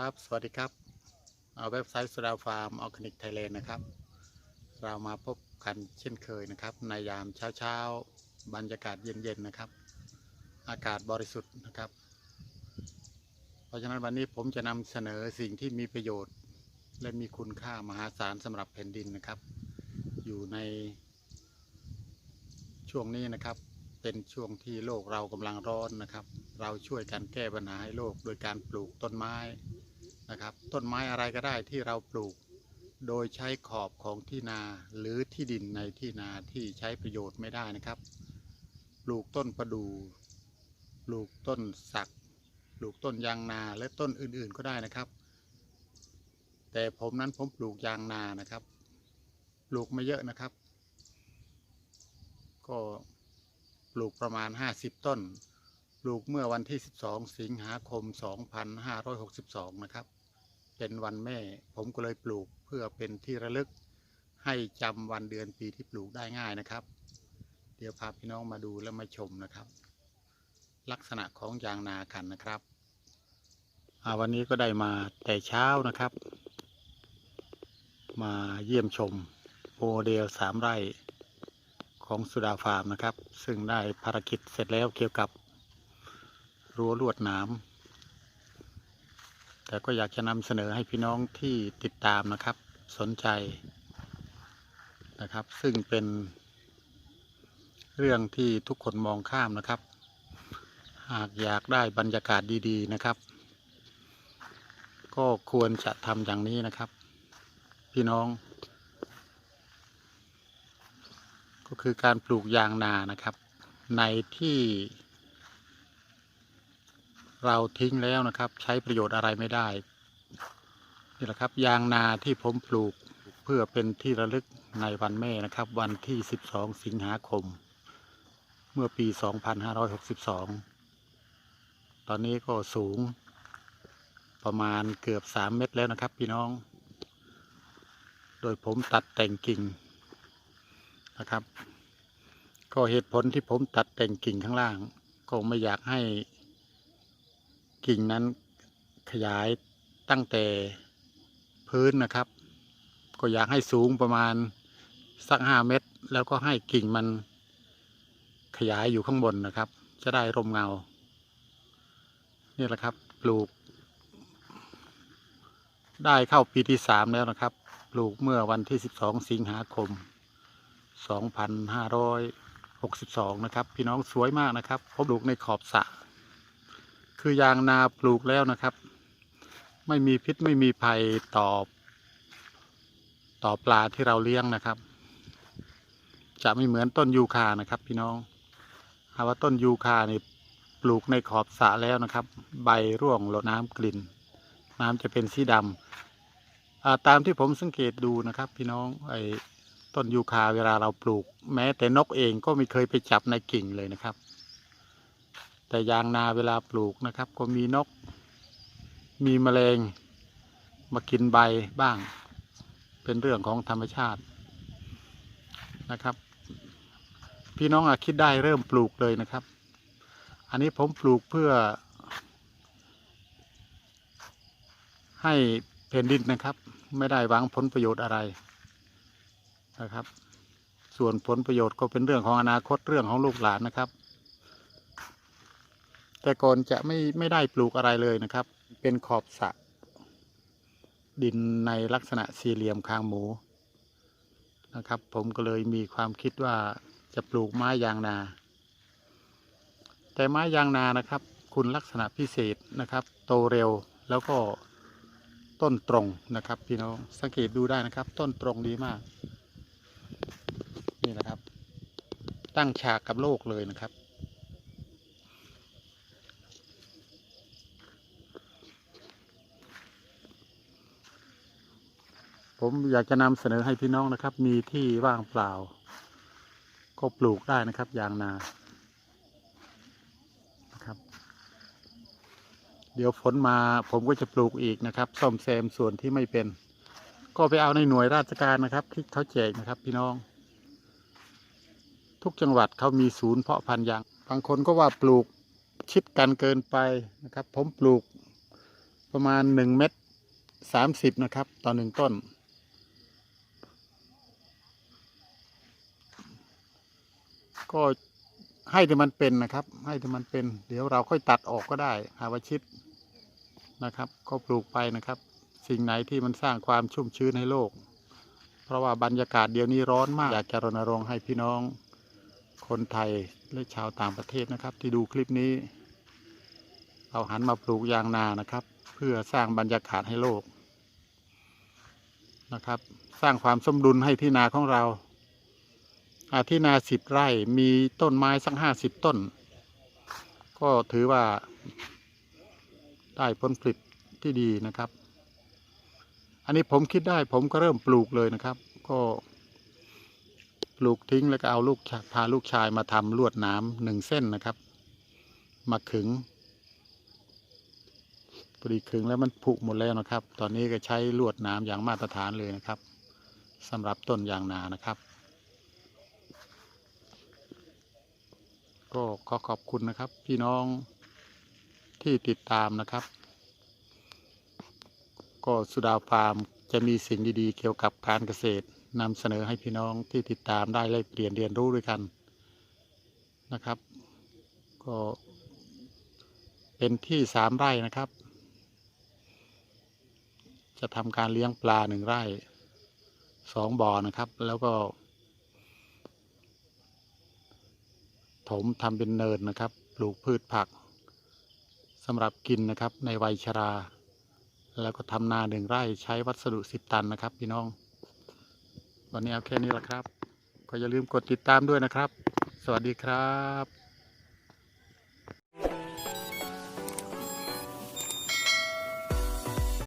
ครับ สวัสดีครับเอาเว็บไซต์สุดาฟาร์มออร์แกนิกไทยแลนด์นะครับ เรามาพบกันเช่นเคยนะครับ ในยามเช้าๆ บรรยากาศเย็นๆนะครับ อากาศบริสุทธิ์นะครับ เพราะฉะนั้นวันนี้ผมจะนำเสนอสิ่งที่มีประโยชน์ และมีคุณค่ามหาศาลสำหรับแผ่นดินนะครับ อยู่ในช่วงนี้นะครับเป็นช่วงที่โลกเรากำลังร้อนนะครับ เราช่วยกันแก้ปัญหาให้โลกโดยการปลูกต้นไม้ นะครับ ต้นไม้อะไรก็ได้ที่เราปลูก โดยใช้ขอบของที่นาหรือที่ดินในที่นาที่ใช้ประโยชน์ไม่ได้นะครับ ปลูกต้นประดู่ปลูกต้นสัก ปลูกต้นยางนาและต้นอื่นๆก็ได้นะครับ แต่ผมนั้นผมปลูกยางนานะครับ ปลูกไม่เยอะนะครับ ก็ปลูกประมาณ 50 ต้น ปลูกเมื่อวันที่ 12 สิงหาคม 2562 นะครับ เป็นวันแม่ ผมก็เลยปลูกเพื่อเป็นที่ระลึก ให้จำวันเดือนปีที่ปลูกได้ง่ายนะครับ เดี๋ยวพาพี่น้องมาดูและมาชมนะครับ ลักษณะของยางนากันนะครับวันนี้ก็ได้มาแต่เช้านะครับ มาเยี่ยมชมโมเดลสามไร่ของสุดาฟาร์มนะครับ ซึ่งได้ภารกิจเสร็จแล้วเกี่ยวกับรั้วลวดหน้ำ แต่ก็อยากจะนำเสนอให้พี่น้องที่ติดตามนะครับ สนใจนะครับ ซึ่งเป็นเรื่องที่ทุกคนมองข้ามนะครับ หากอยากได้บรรยากาศดี ๆนะครับ ก็ควรจะทำอย่างนี้นะครับ พี่น้อง ก็คือการปลูกยางนานะครับ ในที่ เราทิ้งแล้วนะครับ ใช้ประโยชน์อะไรไม่ได้นี่แหละครับยางนาที่ผมปลูกเพื่อเป็นที่ระลึกในวันแม่นะครับ วันที่ 12 สิงหาคม เมื่อปี 2562 ตอนนี้ก็สูงประมาณเกือบ 3 เมตรแล้วนะครับ พี่น้อง โดยผมตัดแต่งกิ่งนะครับ ก็เหตุผลที่ผมตัดแต่งกิ่งข้างล่าง ก็ไม่อยากให้ กิ่งนั้นขยายตั้งแต่พื้นนะครับ ก็อยากให้สูงประมาณสักห้าเมตร แล้วก็ให้กิ่งมันขยายอยู่ข้างบนนะครับ จะได้ร่มเงา นี่แหละครับ ปลูก ได้เข้าปีที่สามแล้วนะครับ ปลูกเมื่อวันที่ 12 สิงหาคม 2562 นะครับ พี่น้องสวยมากนะครับผมปลูกในขอบสระ คือยางนาปลูกแล้วนะครับ ไม่มีพิษไม่มีภัยต่อต่อปลาที่เราเลี้ยงนะครับ จะไม่เหมือนต้นยูคานะครับ พี่น้องหาว่าต้นยูคานี่ปลูกในขอบสระแล้วนะครับ ใบร่วงหลดน้ำกลิ่น น้ำจะเป็นสีดำอ่าตามที่ผมสังเกตดูนะครับ พี่น้องไอ้ต้นยูคาเวลาเราปลูก แม้แต่นกเองก็ไม่เคยไปจับในกิ่งเลยนะครับ แต่ยางนาเวลาปลูกนะครับ ก็มีนก มีแมลงมากินใบบ้าง เป็นเรื่องของธรรมชาตินะครับ พี่น้องอาคิดได้เริ่มปลูกเลยนะครับ อันนี้ผมปลูกเพื่อ ให้แผ่นดินนะครับ ไม่ได้หวังผลประโยชน์อะไรนะครับ ส่วนผลประโยชน์ก็เป็นเรื่องของอนาคตเรื่องของลูกหลานนะครับ แต่ก่อนจะไม่ไม่ได้ปลูกอะไรเลยนะครับ เป็นขอบสระดินในลักษณะสี่เหลี่ยมคางหมูนะครับ ผมก็เลยมีความคิดว่าจะปลูกไม้ยางนา แต่ไม้ยางนานะครับ คุณลักษณะพิเศษนะครับ โตเร็วแล้วก็ต้นตรงนะครับ พี่น้องสังเกตดูได้นะครับ ต้นตรงดีมาก นี่นะครับ ตั้งฉากกับโลกเลยนะครับ ผมอยากจะนำเสนอให้พี่น้องนะครับ มีที่ว่างเปล่า ก็ปลูกได้นะครับ ยางนานะครับ เดี๋ยวฝนมาผมก็จะปลูกอีกนะครับ ซ่อมแซมส่วนที่ไม่เป็น ก็ไปเอาในหน่วยราชการนะครับ ที่เขาแจกนะครับ พี่น้อง ทุกจังหวัดเขามีศูนย์เพาะพันธุ์ยางบางคนก็ว่าปลูกชิดกันเกินไปนะครับ ผมปลูกประมาณหนึ่งเม็ดสามสิบนะครับ ต่อหนึ่งต้น ก็ให้แต่มันเป็นนะครับ ให้แต่มันเป็น เดี๋ยวเราค่อยตัดออกก็ได้ หาวชิดนะครับ ก็ปลูกไปนะครับ สิ่งไหนที่มันสร้างความชุ่มชื้นให้โลก เพราะว่าบรรยากาศเดี๋ยวนี้ร้อนมาก อยากจะรณรงค์ให้พี่น้อง คนไทยและชาวต่างประเทศนะครับ ที่ดูคลิปนี้ เราหันมาปลูกยางนานะครับ เพื่อสร้างบรรยากาศให้โลกนะครับ สร้างความสมดุลให้ที่นาของเรา ที่นาสิบไร่มีต้นไม้สักห้าสิบต้น ก็ถือว่าได้ผลผลิตที่ดีนะครับ อันนี้ผมคิดได้ผมก็เริ่มปลูกเลยนะครับ ก็ปลูกทิ้งแล้วก็เอาลูกพาลูกชายมาทำลวดน้ำหนึ่งเส้นนะครับ มาขึงพอดีขึงแล้วมันผุหมดแล้วนะครับ ตอนนี้ก็ใช้ลวดน้ำอย่างมาตรฐานเลยนะครับสำหรับต้นยางนานะครับ ก็ขอขอบคุณนะครับ พี่น้องที่ติดตามนะครับ ก็สุดาฟาร์มจะมีสิ่งดีๆ เกี่ยวกับการเกษตรนำเสนอให้พี่น้องที่ติดตามได้แลกเปลี่ยนเรียนรู้ด้วยกันนะครับ ก็เป็นที่สามไร่นะครับ จะทำการเลี้ยงปลาหนึ่งไร่สองบ่อนะครับ แล้วก็ ถมทำเป็นเนินนะครับ ปลูกพืชผักสำหรับกินนะครับในวัยชรา แล้วก็ทำนาหนึ่งไร่ใช้วัสดุสิบตันนะครับ พี่น้อง วันนี้เอาแค่นี้ละครับ ก็อย่าลืมกดติดตามด้วยนะครับ สวัสดีครับ